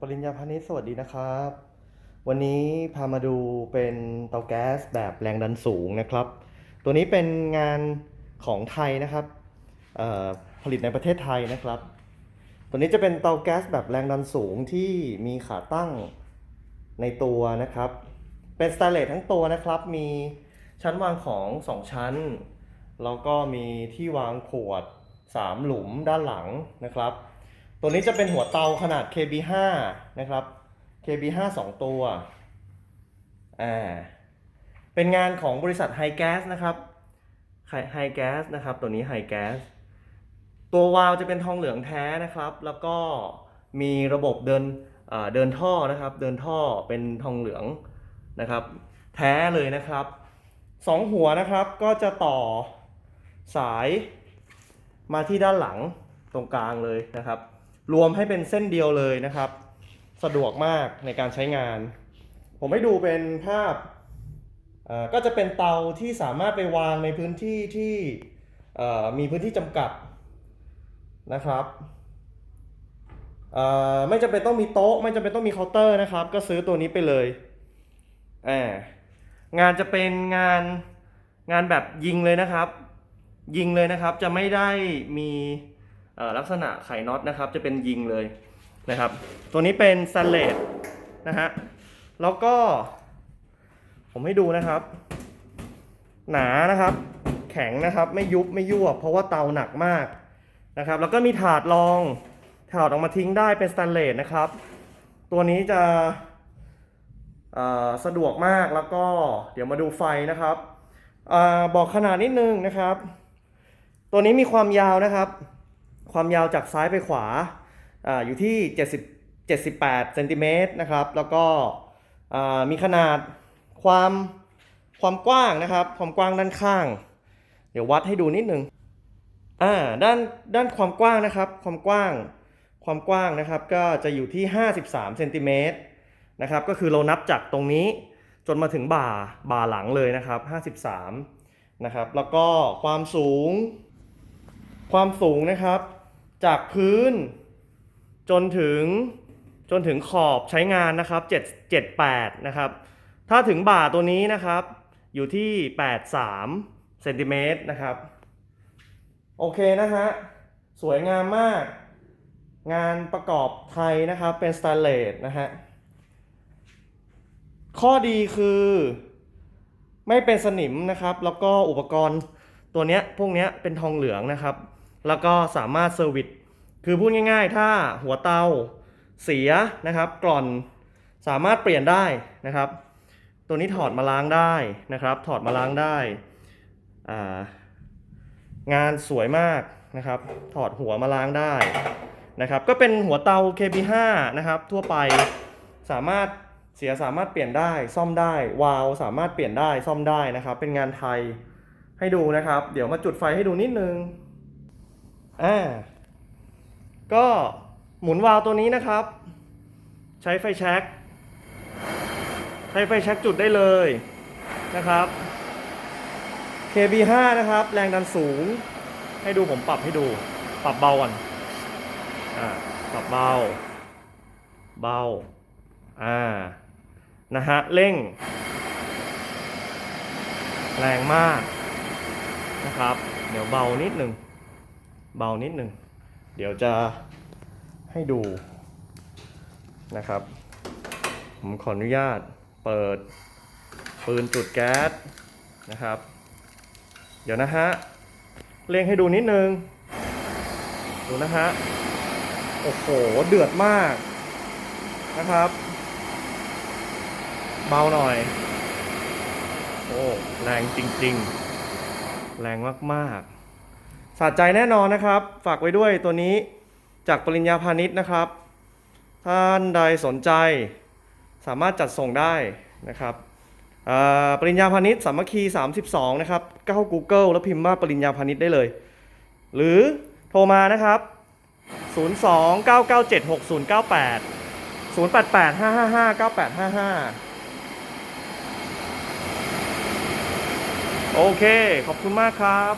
ปริญญาพาณิชย์สวัสดีนะครับ วันนี้พามาดูเป็นเตาแก๊สแบบแรงดันสูงนะครับ ตัวนี้เป็นงานของไทยนะครับผลิตในประเทศไทยนะครับ ตัวนี้จะเป็นเตาแก๊สแบบแรงดันสูงที่มีขาตั้งในตัวนะครับ เป็นสแตนเลสทั้งตัวนะครับ มีชั้นวางของ 2 ชั้น แล้วก็มีที่วางขวด 3 หลุมด้านหลังนะครับ ตัวนี้จะเป็นหัวเตาขนาด KB5 นะครับ KB5 2 ตัว อ่า เป็นงานของบริษัทไฮแก๊สนะครับไฮแก๊สนะครับ ตัวนี้ไฮแก๊ส ตัววาล์วจะเป็นทองเหลืองแท้นะครับ แล้วก็มีระบบเดินเอ่อเดินท่อนะครับ เดินท่อเป็นทองเหลืองนะครับ แท้เลยนะครับสองหัวนะครับก็จะต่อสายมาที่ด้านหลังตรงกลางเลยนะครับ รวมให้เป็นเส้นเดียวเลยนะครับ สะดวกมากในการใช้งาน ผมให้ดูเป็นภาพก็จะเป็นเตาที่สามารถไปวางในพื้นที่ที่มีพื้นที่จำกัดนะครับไม่จำเป็นต้องมีโต๊ะ ไม่จำเป็นต้องมีเคาน์เตอร์นะครับ ก็ซื้อตัวนี้ไปเลยงานจะเป็นงานงานแบบยิงเลยนะครับ ยิงเลยนะครับจะไม่ได้มี ลักษณะไขน็อตนะครับจะเป็นยิงเลยนะครับ ตัวนี้เป็นสแตนเลสนะฮะแล้วก็ ผมให้ดูนะครับ หนานะครับ แข็งนะครับไม่ยุบไม่ยวบเพราะว่าเตาหนักมากนะครับ แล้วก็มีถาดรองถาดออกมาทิ้งได้เป็นสแตนเลสนะครับ ตัวนี้จะสะดวกมากแล้วก็เดี๋ยวมาดูไฟนะครับอบอกขนาดนิดนึงนะครับ ตัวนี้มีความยาวนะครับ ความยาวจากซ้ายไปขวาออยู่ที่ 70 78เซนติเมตรนะครับ แล้วก็มีขนาดความความกว้างนะครับ ความกว้างด้านข้าง เดี๋ยววัดให้ดูนิดนึงอ่าด้านด้านความกว้างนะครับ ความกว้างความกว้างนะครับก็จะอยู่ที่ 53เซนติเมตรนะครับ ก็คือเรานับจากตรงนี้จนมาถึงบ่าบ่าหลังเลยนะครับ 53นะครับ แล้วก็ความสูง ความสูงนะครับ จากพื้นจนถึงจนถึงขอบใช้งานนะครับ7 78นะครับถ้าถึงบ่าตัวนี้นะครับ อยู่ที่ 83เซนติเมตรนะครับ โอเคนะฮะ สวยงามมาก งานประกอบไทยนะครับ เป็นสแตนเลสนะฮะ ข้อดีคือ ไม่เป็นสนิมนะครับ แล้วก็อุปกรณ์ตัวเนี้ยพวกเนี้ยเป็นทองเหลืองนะครับ แล้วก็สามารถเซอร์วิสคือพูดง่ายๆ ถ้าหัวเตาเสียนะครับกร่อนสามารถเปลี่ยนได้นะครับ ตัวนี้ถอดมาล้างได้นะครับ ถอดมาล้างได้ งานสวยมากนะครับ ถอดหัวมาล้างได้นะครับ ก็เป็นหัวเตา KB5 นะครับทั่วไปสามารถเสียสามารถเปลี่ยนได้ซ่อมได้วาล์วสามารถเปลี่ยนได้ซ่อมได้นะครับ เป็นงานไทยให้ดูนะครับ เดี๋ยวมาจุดไฟให้ดูนิดนึง อ่าก็หมุนวาล์วตัวนี้นะครับ ใช้ไฟแช็กใช้ไฟแช็กจุดได้เลยนะครับ KB5 นะครับ แรงดันสูง ให้ดูผมปรับให้ดู ปรับเบาก่อนอ่าปรับเบา เบา อ่า นะฮะ เร่ง แรงมากนะครับ เดี๋ยวเบานิดหนึ่ง เบานิดหนึ่ง เดี๋ยวจะให้ดูนะครับ ผมขออนุญาตเปิดปืนจุดแก๊สนะครับ เดี๋ยวนะฮะเร่งให้ดูนิดนึง ดูนะฮะ โอ้โห เดือดมากนะครับ เบาหน่อย โอ้ แรงจริง ๆ แรงมาก ๆ สะใจแน่นอนนะครับ ฝากไว้ด้วยตัวนี้จากปริญญาพาณิชย์นะครับ ท่านใดสนใจสามารถจัดส่งได้นะครับปริญญาพาณิชย์สามัคคี 32 นะครับเข้า Google แล้วพิมพ์ว่าปริญญาพาณิชย์ได้เลย หรือโทรมานะครับ 02 997 6098 088 555 9855 โอเค ขอบคุณมากครับ